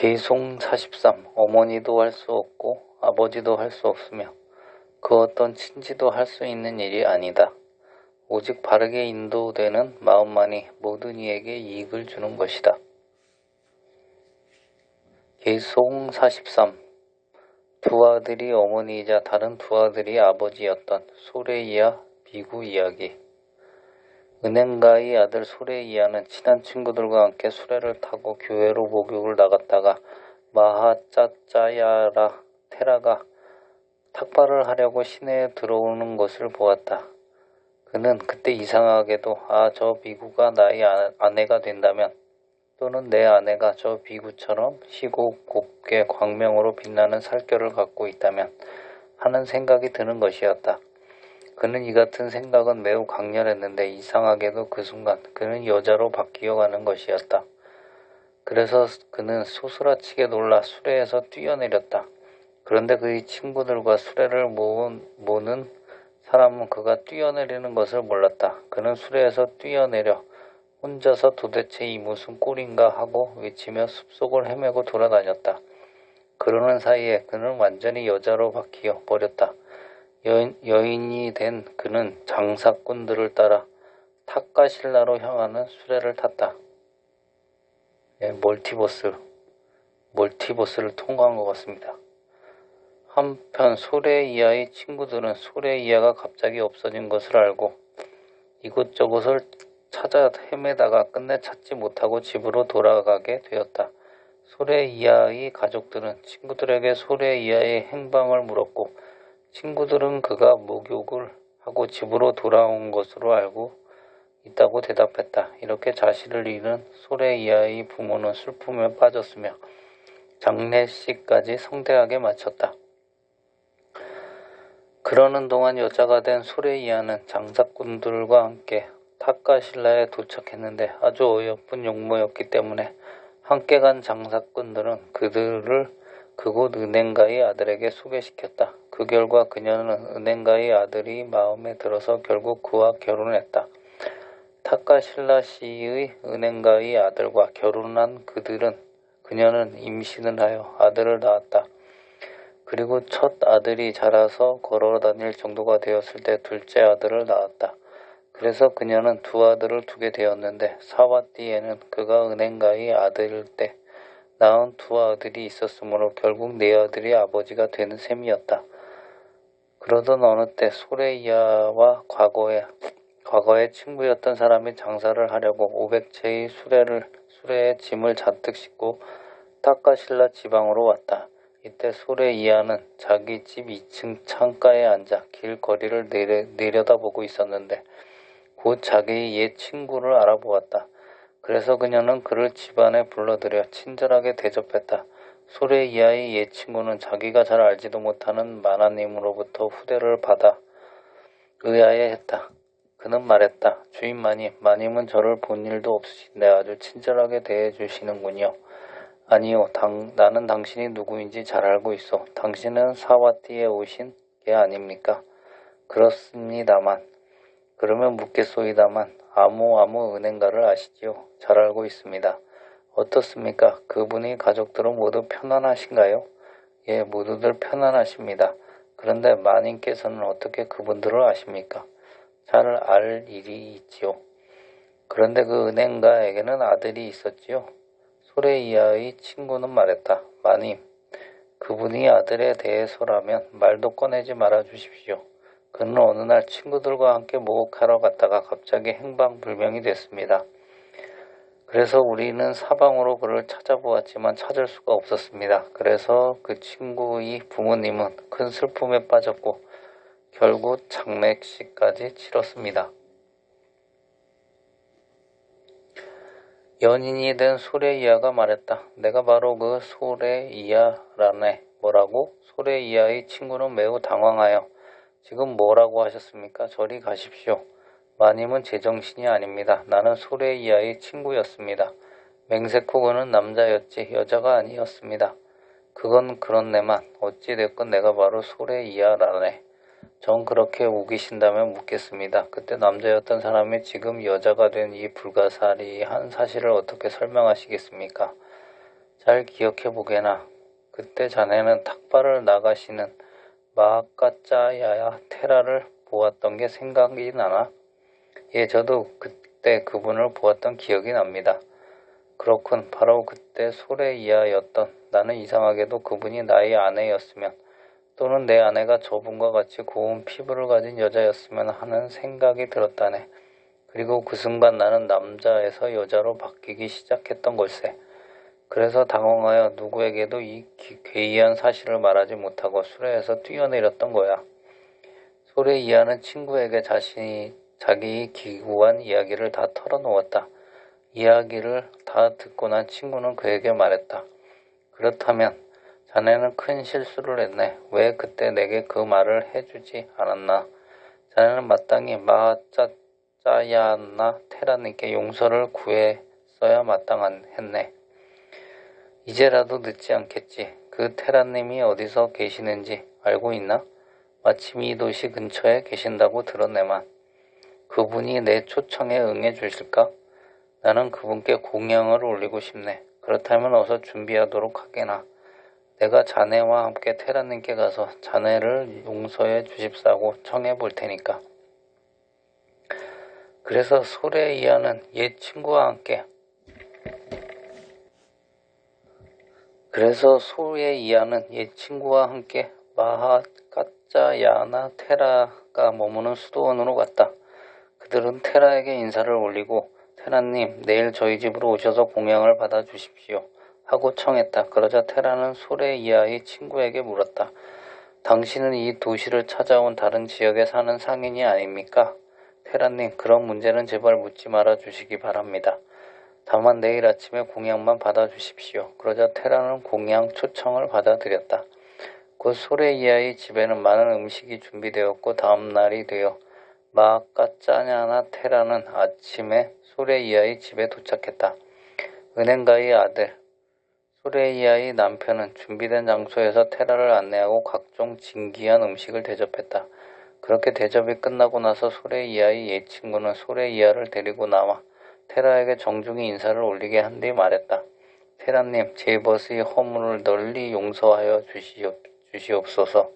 계송 43 어머니도 할 수 없고 아버지도 할 수 없으며 그 어떤 친지도 할 수 있는 일이 아니다. 오직 바르게 인도되는 마음만이 모든 이에게 이익을 주는 것이다. 계송 43 두 아들이 어머니이자 다른 두 아들이 아버지였던 소레이야 비구 이야기 은행가의 아들 소레이야는 친한 친구들과 함께 수레를 타고 교회로 목욕을 나갔다가 마하짜짜야라 테라가 탁발을 하려고 시내에 들어오는 것을 보았다. 그는 그때 이상하게도 아 저 비구가 나의 아- 아내가 된다면 또는 내 아내가 저 비구처럼 희고 곱게 광명으로 빛나는 살결을 갖고 있다면 하는 생각이 드는 것이었다. 그는 이 같은 생각은 매우 강렬했는데 이상하게도 그 순간 그는 여자로 바뀌어 가는 것이었다. 그래서 그는 소스라치게 놀라 수레에서 뛰어내렸다. 그런데 그의 친구들과 수레를 모은, 모는 사람은 그가 뛰어내리는 것을 몰랐다. 그는 수레에서 뛰어내려 혼자서 도대체 이 무슨 꼴인가 하고 외치며 숲속을 헤매고 돌아다녔다. 그러는 사이에 그는 완전히 여자로 바뀌어 버렸다. 여인, 여인이 된 그는 장사꾼들을 따라 탁가실라로 향하는 수레를 탔다. 예, 멀티버스, 멀티버스를 통과한 것 같습니다. 한편 소레이아의 친구들은 소레이아가 갑자기 없어진 것을 알고 이곳저곳을 찾아 헤매다가 끝내 찾지 못하고 집으로 돌아가게 되었다. 소레이아의 가족들은 친구들에게 소레이아의 행방을 물었고 친구들은 그가 목욕을 하고 집으로 돌아온 것으로 알고 있다고 대답했다. 이렇게 자신을 잃은 소레이아의 부모는 슬픔에 빠졌으며 장례식까지 성대하게 마쳤다. 그러는 동안 여자가 된 소레이아는 장사꾼들과 함께 타카실라에 도착했는데 아주 어여쁜 용모였기 때문에 함께 간 장사꾼들은 그들을 그곳 은행가의 아들에게 소개시켰다. 그 결과 그녀는 은행가의 아들이 마음에 들어서 결국 그와 결혼했다. 타카실라 씨의 은행가의 아들과 결혼한 그들은 그녀는 임신을 하여 아들을 낳았다. 그리고 첫 아들이 자라서 걸어 다닐 정도가 되었을 때 둘째 아들을 낳았다. 그래서 그녀는 두 아들을 두게 되었는데 사와띠에는 그가 은행가의 아들일 때 낳은 두 아들이 있었으므로 결국 네 아들이 아버지가 되는 셈이었다. 그러던 어느 때 소레이아와 과거에 과거의 친구였던 사람이 장사를 하려고 500채의 수레를 수레에 짐을 잔뜩 싣고 타카실라 지방으로 왔다. 이때 소레이아는 자기 집 2층 창가에 앉아 길거리를 내려, 내려다보고 있었는데 곧 자기의 옛 친구를 알아보았다. 그래서 그녀는 그를 집안에 불러들여 친절하게 대접했다. 소레이아의 옛 친구는 자기가 잘 알지도 못하는 마나님으로부터 후대를 받아 의아해 했다. 그는 말했다. 주인 마님, 마님은 저를 본 일도 없으신데 아주 친절하게 대해 주시는군요. 아니요, 당, 나는 당신이 누구인지 잘 알고 있어. 당신은 사와띠에 오신 게 아닙니까? 그렇습니다만. 그러면 묻겠소이다만 아무 아무 은행가를 아시지요? 잘 알고 있습니다. 어떻습니까? 그분의 가족들은 모두 편안하신가요? 예, 모두들 편안하십니다. 그런데 마님께서는 어떻게 그분들을 아십니까? 잘 알 일이 있지요. 그런데 그 은행가에게는 아들이 있었지요. 소레이아의 친구는 말했다. 마님, 그분이 아들에 대해서라면 말도 꺼내지 말아 주십시오. 그는 어느 날 친구들과 함께 목욕하러 갔다가 갑자기 행방불명이 됐습니다. 그래서 우리는 사방으로 그를 찾아보았지만 찾을 수가 없었습니다. 그래서 그 친구의 부모님은 큰 슬픔에 빠졌고 결국 장례식까지 치렀습니다. 연인이 된 소레이아가 말했다. 내가 바로 그 소레이아라네. 뭐라고? 소레이아의 친구는 매우 당황하여 지금 뭐라고 하셨습니까? 저리 가십시오. 마님은 제정신이 아닙니다. 나는 소레이아의 친구였습니다. 맹세코 그는 남자였지 여자가 아니었습니다. 그건 그렇네만 어찌됐건 내가 바로 소레이아라네. 전 그렇게 우기신다면 묻겠습니다. 그때 남자였던 사람이 지금 여자가 된 이 불가사리한 사실을 어떻게 설명하시겠습니까? 잘 기억해 보게나. 그때 자네는 탁발을 나가시는 마하카짜야야 테라를 보았던 게 생각이 나나? 예, 저도 그때 그분을 보았던 기억이 납니다. 그렇군. 바로 그때 소레이야였던 나는 이상하게도 그분이 나의 아내였으면 또는 내 아내가 저분과 같이 고운 피부를 가진 여자였으면 하는 생각이 들었다네. 그리고 그 순간 나는 남자에서 여자로 바뀌기 시작했던 걸세. 그래서 당황하여 누구에게도 이 기- 괴이한 사실을 말하지 못하고 수레에서 뛰어내렸던 거야. 소레이야는 친구에게 자신이 자기 기구한 이야기를 다 털어놓았다. 이야기를 다 듣고 난 친구는 그에게 말했다. 그렇다면 자네는 큰 실수를 했네. 왜 그때 내게 그 말을 해주지 않았나? 자네는 마땅히 마짜짜야나 테라님께 용서를 구했어야 마땅했네. 이제라도 늦지 않겠지. 그 테라님이 어디서 계시는지 알고 있나? 마침 이 도시 근처에 계신다고 들었네만. 그분이 내 초청에 응해 주실까? 나는 그분께 공양을 올리고 싶네. 그렇다면 어서 준비하도록 하게나. 내가 자네와 함께 테라님께 가서 자네를 용서해 주십사고 청해 볼 테니까. 그래서 소레이야는 옛 친구와 함께 그래서 소레이야는 옛 친구와 함께 마하카짜야나 테라가 머무는 수도원으로 갔다. 그들은 테라에게 인사를 올리고 테라님 내일 저희 집으로 오셔서 공양을 받아 주십시오 하고 청했다. 그러자 테라는 소레이야의 친구에게 물었다. 당신은 이 도시를 찾아온 다른 지역에 사는 상인이 아닙니까? 테라님 그런 문제는 제발 묻지 말아 주시기 바랍니다. 다만 내일 아침에 공양만 받아 주십시오. 그러자 테라는 공양 초청을 받아들였다. 곧 소레이야의 집에는 많은 음식이 준비되었고 다음 날이 되어 마까짜냐나 테라는 아침에 소레이야의 집에 도착했다. 은행가의 아들 소레이야의 남편은 준비된 장소에서 테라를 안내하고 각종 진기한 음식을 대접했다. 그렇게 대접이 끝나고 나서 소레이야의 옛 친구는 소레이야를 데리고 나와 테라에게 정중히 인사를 올리게 한 뒤 말했다. 테라님, 제 벗의 허물을 널리 용서하여 주시옵, 주시옵소서.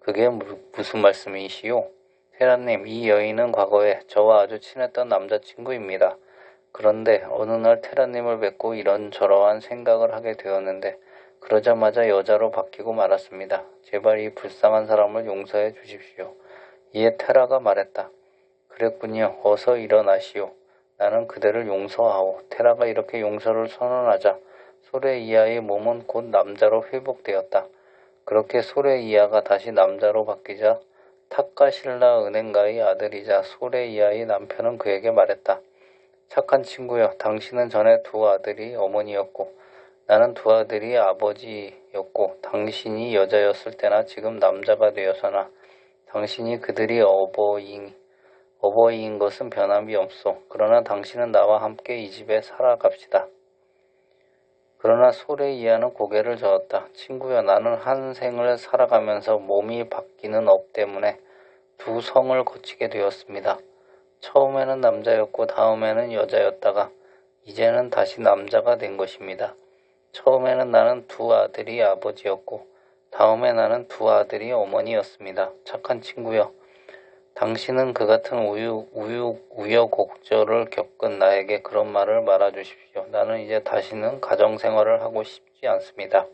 그게 무, 무슨 말씀이시오? 테라님, 이 여인은 과거에 저와 아주 친했던 남자친구입니다. 그런데 어느 날 테라님을 뵙고 이런저러한 생각을 하게 되었는데 그러자마자 여자로 바뀌고 말았습니다. 제발 이 불쌍한 사람을 용서해 주십시오. 이에 테라가 말했다. 그랬군요. 어서 일어나시오. 나는 그대를 용서하오. 테라가 이렇게 용서를 선언하자 소레이야의 몸은 곧 남자로 회복되었다. 그렇게 소레이야가 다시 남자로 바뀌자 타카실라 은행가의 아들이자 소레이야의 남편은 그에게 말했다. 착한 친구여, 당신은 전에 두 아들이 어머니였고 나는 두 아들이 아버지였고 당신이 여자였을 때나 지금 남자가 되어서나 당신이 그들이 어버이, 어버이인 것은 변함이 없소. 그러나 당신은 나와 함께 이 집에 살아갑시다. 그러나 소레이야는 고개를 저었다. 친구여, 나는 한 생을 살아가면서 몸이 바뀌는 업 때문에 두 성을 거치게 되었습니다. 처음에는 남자였고 다음에는 여자였다가 이제는 다시 남자가 된 것입니다. 처음에는 나는 두 아들이 아버지였고 다음에 나는 두 아들이 어머니였습니다. 착한 친구여. 당신은 그 같은 우유, 우유, 우여곡절을 겪은 나에게 그런 말을 말아주십시오. 나는 이제 다시는 가정생활을 하고 싶지 않습니다.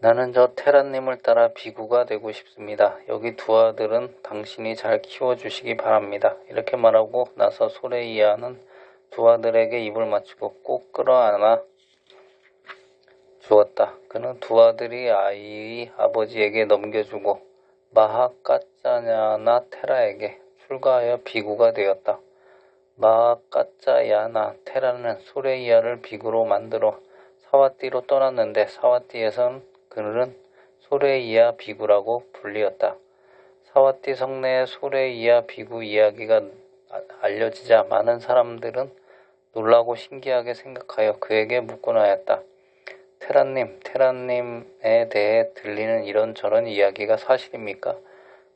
나는 저 테라님을 따라 비구가 되고 싶습니다. 여기 두 아들은 당신이 잘 키워주시기 바랍니다. 이렇게 말하고 나서 소레이야는 두 아들에게 입을 맞추고 꼭 끌어안아 주었다. 그는 두 아들이 아이의 아버지에게 넘겨주고 마하 까짜냐나 테라에게 출가하여 비구가 되었다. 마하까짜야나 테라는 소레이야를 비구로 만들어 사와띠로 떠났는데 사와띠에선 그는 소레이야 비구라고 불리었다. 사와띠 성내의 소레이야 비구 이야기가 아- 알려지자 많은 사람들은 놀라고 신기하게 생각하여 그에게 묻곤 하였다. 테라님, 테라님에 대해 들리는 이런저런 이야기가 사실입니까?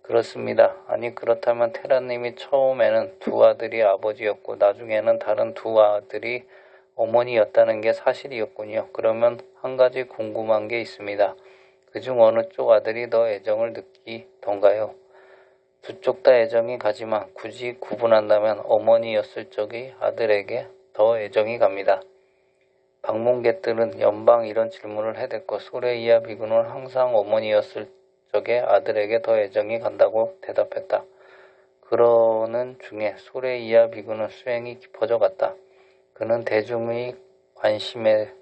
그렇습니다. 아니 그렇다면 테라님이 처음에는 두 아들이 아버지였고 나중에는 다른 두 아들이 어머니였다는 게 사실이었군요. 그러면 한 가지 궁금한 게 있습니다. 그중 어느 쪽 아들이 더 애정을 느끼던가요? 두 쪽 다 애정이 가지만 굳이 구분한다면 어머니였을 적의 아들에게 더 애정이 갑니다. 방문객들은 연방 이런 질문을 해댔고 소레이아 비구는 항상 어머니였을 적의 아들에게 더 애정이 간다고 대답했다. 그러는 중에 소레이아 비구는 수행이 깊어져 갔다. 그는 대중의 관심의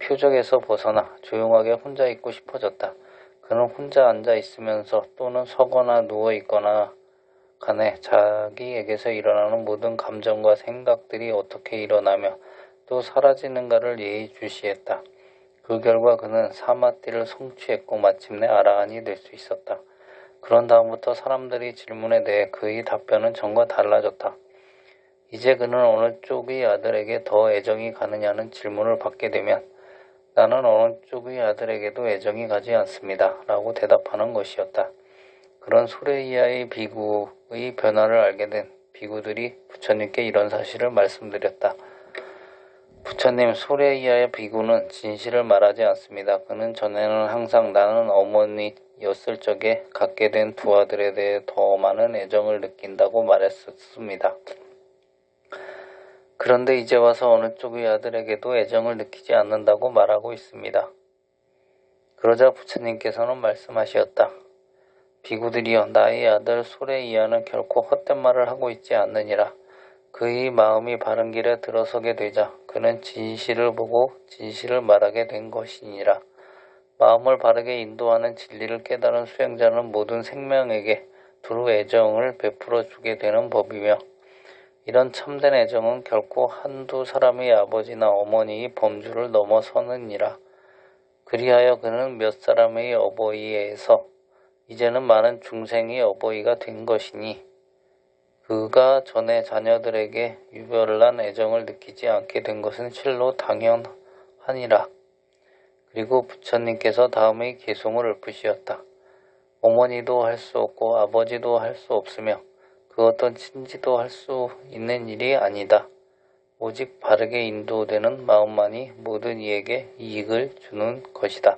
표적에서 벗어나 조용하게 혼자 있고 싶어졌다. 그는 혼자 앉아 있으면서 또는 서거나 누워 있거나 간에 자기에게서 일어나는 모든 감정과 생각들이 어떻게 일어나며 또 사라지는가를 예의주시했다. 그 결과 그는 사마띠를 성취했고 마침내 아라한이 될 수 있었다. 그런 다음부터 사람들이 질문에 대해 그의 답변은 전과 달라졌다. 이제 그는 어느 쪽의 아들에게 더 애정이 가느냐는 질문을 받게 되면 나는 어느 쪽의 아들에게도 애정이 가지 않습니다. 라고 대답하는 것이었다. 그런 소레이아의 비구의 변화를 알게 된 비구들이 부처님께 이런 사실을 말씀드렸다. 부처님, 소레이아의 비구는 진실을 말하지 않습니다. 그는 전에는 항상 나는 어머니였을 적에 갖게 된 두 아들에 대해 더 많은 애정을 느낀다고 말했었습니다. 그런데 이제 와서 어느 쪽의 아들에게도 애정을 느끼지 않는다고 말하고 있습니다. 그러자 부처님께서는 말씀하셨다. 비구들이여 나의 아들 소레이아는 결코 헛된 말을 하고 있지 않느니라. 그의 마음이 바른 길에 들어서게 되자 그는 진실을 보고 진실을 말하게 된 것이니라. 마음을 바르게 인도하는 진리를 깨달은 수행자는 모든 생명에게 두루 애정을 베풀어 주게 되는 법이며 이런 참된 애정은 결코 한두 사람의 아버지나 어머니의 범주를 넘어서느니라. 그리하여 그는 몇 사람의 어버이에서 이제는 많은 중생의 어버이가 된 것이니 그가 전에 자녀들에게 유별난 애정을 느끼지 않게 된 것은 실로 당연하니라. 그리고 부처님께서 다음의 개송을 읊으시었다. 어머니도 할 수 없고 아버지도 할 수 없으며 그 어떤 친지도 할 수 있는 일이 아니다. 오직 바르게 인도되는 마음만이 모든 이에게 이익을 주는 것이다.